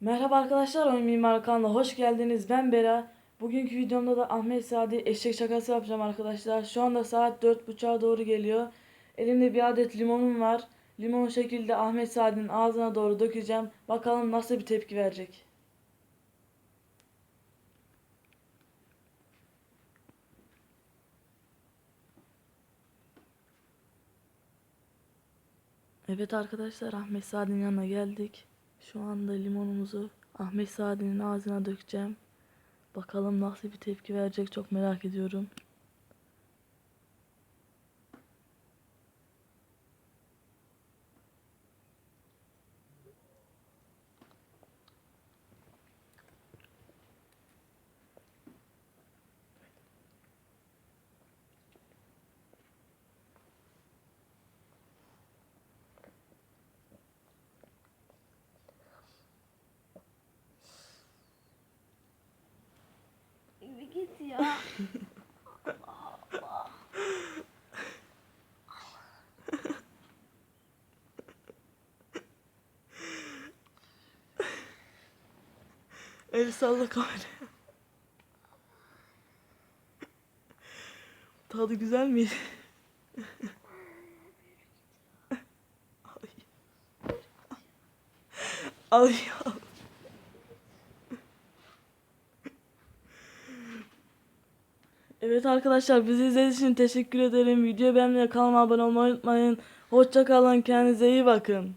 Merhaba arkadaşlar, Oyun Mimar kanalına hoş geldiniz. Ben Bera. Bugünkü videomda da Ahmet Sadi eşek şakası yapacağım arkadaşlar. Şu anda saat 4.30'a doğru geliyor. Elimde bir adet limonum var. Limon şekilde Ahmet Sadi'nin ağzına doğru dökeceğim. Bakalım nasıl bir tepki verecek. Evet arkadaşlar Ahmet Sadi'nin yanına geldik. Şu anda limonumuzu Ahmet Sadi'nin ağzına dökeceğim. Bakalım nasıl bir tepki verecek çok merak ediyorum. Bir git ya. El salla kameraya. Tadı güzel mi? Ay. Ay ya. Evet arkadaşlar bizi izlediğiniz için teşekkür ederim. Videoyu beğenmeyi kanalıma abone olmayı unutmayın. Hoşça kalın kendinize iyi bakın.